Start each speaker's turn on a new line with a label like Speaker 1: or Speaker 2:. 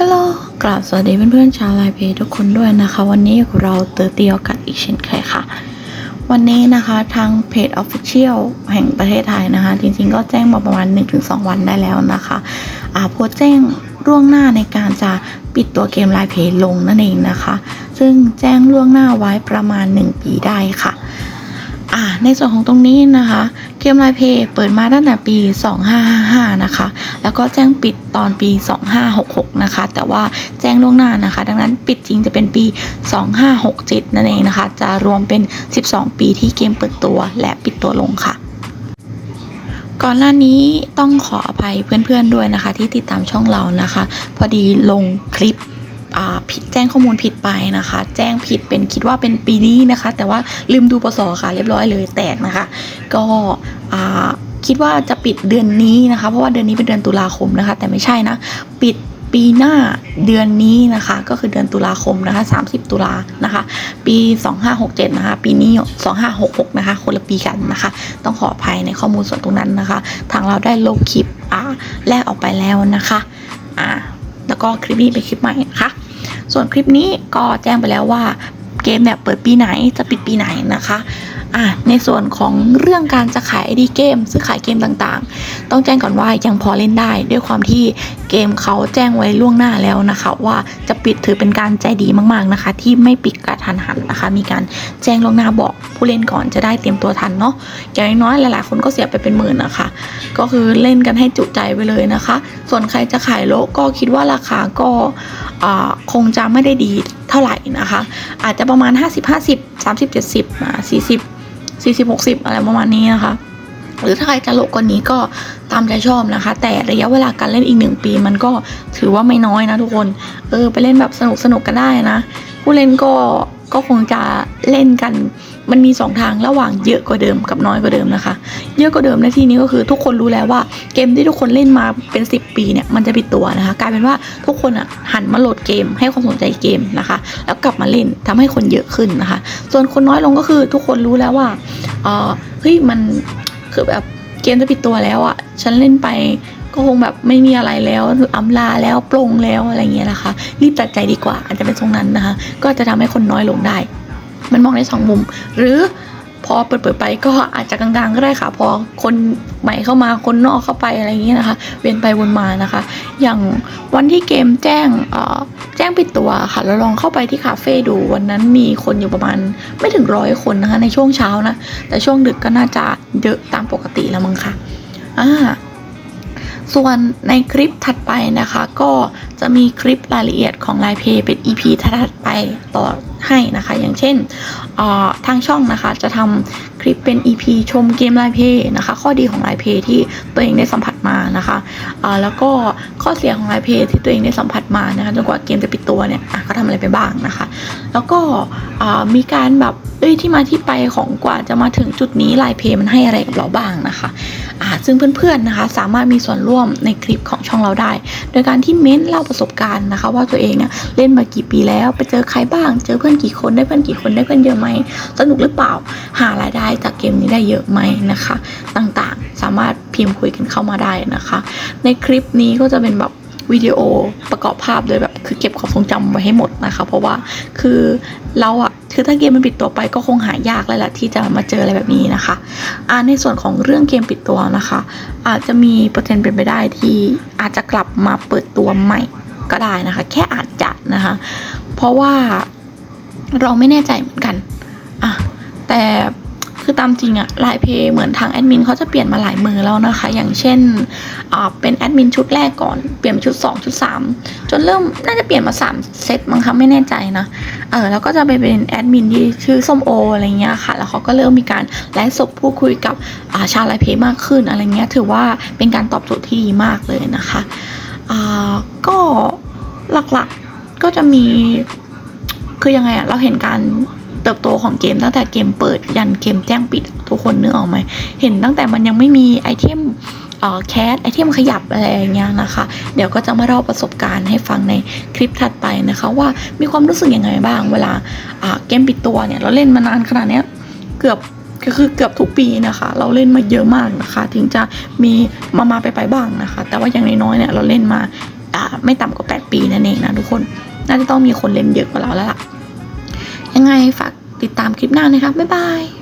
Speaker 1: ฮัลโหลกราบสวัสดีเพื่อนๆชาวไลน์เพจทุกคนด้วยนะคะ วันนี้เราเตอร์เตียวกันอีกเช่นเคยค่ะ วันนี้นะคะทางเพจ Official แห่งประเทศไทยนะคะ จริงๆก็แจ้งมาประมาณ 1-2 วันได้แล้วนะคะ อ่าโพสต์แจ้งล่วงหน้าในการจะปิดตัวเกมไลน์เพจลงนั่นเองนะคะ ซึ่งแจ้งล่วงหน้าไว้ประมาณ 1 ปีได้ค่ะอ่าในส่วนของตรงนี้นะคะ เกมไลน์เพย์เปิดมาตั้งแต่ปี 2555 นะคะ แล้วก็แจ้งปิดตอนปี 2566 นะคะ แต่ว่าแจ้งล่วงหน้านะคะ ดังนั้นปิดจริงจะเป็นปี 2567 นั่นเองนะคะ จะรวมเป็น 12 ปีที่เกมเปิดตัวและปิดตัวลงค่ะก่อนหน้านี้ต้องขออภัยเพื่อนๆด้วยนะคะ ที่ติดตามช่องเรานะคะ พอดีลงคลิปผิดแจ้งข้อมูลผิดไปนะคะ แจ้งผิดเป็นคิดว่าเป็นปีนี้นะคะ แต่ว่าลืมดูปศค่ะเรียบร้อยเลยแตกนะคะ ก็อ่า คิดว่าจะปิดเดือนนี้นะคะ เพราะว่าเดือนนี้เป็นเดือนตุลาคมนะคะ แต่ไม่ใช่นะ ปิดปีหน้าเดือนนี้นะคะ ก็คือเดือนตุลาคมนะคะ 30 ตุลานะคะ ปี 2567 นะคะ ปีนี้ 2566 นะคะ คนละปีกันนะคะ ต้องขออภัยในข้อมูลส่วนตรงนั้นนะคะ ทางเราได้ลบคลิปอ่าแรกออกไปแล้วนะคะอ่าแล้วก็คลิปนี้เป็นคลิปใหม่นะคะ ส่วนคลิปนี้ก็แจ้งไปแล้วว่าเกมเนี่ยเปิดปีไหนจะปิดปีไหนนะคะอะในส่วนของเรื่องการจะขาย ID เกม ซื้อขายเกมต่างๆ ต้องแจ้งก่อนว่ายังพอเล่นได้ ด้วยความที่เกมเขาแจ้งไว้ล่วงหน้าแล้วนะคะ ว่าจะปิดถือเป็นการใจดีมากๆนะคะ ที่ไม่ปิดกระทันหันนะคะ มีการแจ้งล่วงหน้าบอกผู้เล่นก่อนจะได้เตรียมตัวทันเนาะอย่างน้อยๆหลายๆคนก็เสียไปเป็นหมื่นนะคะ ก็คือเล่นกันให้จุใจไปเลยนะคะ ส่วนใครจะขายโลก็คิดว่าราคาก็คงจะไม่ได้ดีเท่าไหร่นะคะ อาจจะประมาณ 50 50 30 70อ่า40 40 60 อะไรประมาณนี้นะคะ หรือถ้าใครจะโลกกว่านี้ก็ตามใจชอบนะคะ แต่ระยะเวลาการเล่นอีกหนึ่งปีมันก็ถือว่าไม่น้อยนะทุกคน เออไปเล่นแบบสนุกสนุกกันได้นะ ผู้เล่นก็ ก็คงจะเล่นกัน มันมีสองทางระหว่างเยอะกว่าเดิมกับน้อยกว่าเดิมนะคะ เยอะกว่าเดิมในที่นี้ก็คือทุกคนรู้แล้วว่าเกมที่ทุกคนเล่นมาเป็น 10 ปีเนี่ยมันจะปิดตัวนะคะ กลายเป็นว่าทุกคนอะหันมาโหลดเกม ให้ความสนใจเกมนะคะ แล้วกลับมาเล่นทำให้คนเยอะขึ้นนะคะ ส่วนคนน้อยลงก็คือทุกคนรู้แล้วว่าเออเฮ้ยมันคือแบบเกมจะปิดตัวแล้วอะฉันเล่นไป ก็คงแบบไม่มีอะไรแล้วอำลาแล้วปลงแล้วอะไรเงี้ยนะคะ รีบตัดใจดีกว่า อาจจะเป็นตรงนั้นนะคะ ก็จะทำให้คนน้อยลงได้ มันมองได้สองมุม หรือพอเปิดเปิดไปก็อาจจะกลางๆก็ได้ค่ะ พอคนใหม่เข้ามาคนนอกเข้าไปอะไรอย่างเงี้ยนะคะ เวียนไปวนมานะคะ อย่างวันที่เกมแจ้งแจ้งปิดตัวค่ะเราลองเข้าไปที่คาเฟ่ดูวันนั้นมีคนอยู่ประมาณไม่ถึงร้อยคนนะคะ ในช่วงเช้านะ แต่ช่วงดึกก็น่าจะเยอะตามปกติแล้วมั้งค่ะอ่า ส่วนในคลิปถัดไปนะคะ ก็จะมีคลิปรายละเอียดของ Line Pay เป็น EP ถัดไปต่อให้นะคะ อย่างเช่นออทางช่องนะคะจะทำคลิปเป็น EP ชมเกม Line Pay นะคะ ข้อดีของ Line Pay ที่ตัวเองได้สัมผัสมานะคะแล้วก็ข้อเสียของ Line Pay ที่ตัวเองได้สัมผัสมานะคะจนกว่าเกมจะปิดตัวเนี่ยเขาทำอะไรไปบ้างนะคะ แล้วก็มีการแบบเอ้ยที่มาที่ไปของกว่าจะมาถึงจุดนี้ Line Pay มันให้อะไรกับเราบ้างนะคะ ซึ่งเพื่อนๆนะคะ สามารถมีส่วนร่วมในคลิปของช่องเราได้ โดยการที่เม้นเล่าประสบการณ์นะคะ ว่าตัวเองเนี่ยเล่นมากี่ปีแล้วไปเจอใครบ้าง เจอเพื่อนกี่คนได้เพื่อนกี่คนได้เพื่อนเยอะไหมสนุกหรือเปล่าหารายได้จากเกมนี้ได้เยอะไหมนะคะ ต่างๆ สามารถพิมพ์คุยกันเข้ามาได้นะคะ ในคลิปนี้ก็จะเป็นแบบ วิดีโอประกอบภาพโดยแบบคือเก็บความทรงจำไว้ให้หมดนะคะ เพราะว่าคือเราอะคือถ้าเกมมันปิดตัวไปก็คงหายากแล้วแหละที่จะมาเจออะไรแบบนี้นะคะอ่าในส่วนของเรื่องเกมปิดตัวนะคะ อาจจะมีเปอร์เซ็นต์เป็นไปได้ที่อาจจะกลับมาเปิดตัวใหม่ก็ได้นะคะ แค่อาจจะนะคะ เพราะว่าเราไม่แน่ใจเหมือนกันอะแต่ คือตามจริงอะไลน์เพย์เหมือนทางแอดมินเขาจะเปลี่ยนมาหลายมือแล้วนะคะ อย่างเช่นอ่าเป็นแอดมินชุดแรกก่อนเปลี่ยนเป็นชุด 2 ชุด 3 จนเริ่มน่าจะเปลี่ยนมา 3 เซตมั้งคะไม่แน่ใจนะเออแล้วก็จะไปเป็นแอดมินที่ชื่อส้มโออะไรเงี้ยค่ะ แล้วเขาก็เริ่มมีการไลฟ์สดพูดคุยกับอ่าชาวไลฟ์เพย์มากขึ้นอะไรเงี้ยถือว่าเป็นการตอบโจทย์ที่ดีมากเลยนะคะอ่าก็หลักๆก็จะมีคือยังไงอะเราเห็นการ เติบโตของเกมตั้งแต่เกมเปิดยันเกมแจ้งปิดทุกคนนึกออกไหมเห็นตั้งแต่มันยังไม่มีไอเทมแคสไอเทมขยับอะไรงเงี้ยนะคะ เดี๋ยวก็จะมาเล่าประสบการณ์ให้ฟังในคลิปถัดไปนะคะ ว่ามีความรู้สึกยังไงบ้าง เวลาเกมปิดตัวเนี่ยเราเล่นมานานขนาดนี้เกือบก็คือเกือบทุกปีนะคะ เราเล่นมาเยอะมากนะคะ ถึงจะมีมามาไปไปบ้างนะคะ แต่ว่าอย่างน้อยๆเนี่ยเราเล่นมาไม่ต่ำกว่า 8 ปีนั่นเองนะทุกคน น่าจะต้องมีคนเล่นเยอะกว่าเราแล้วล่ะยังไงฝาก ติดตามคลิปหน้านะครับ บ๊ายบาย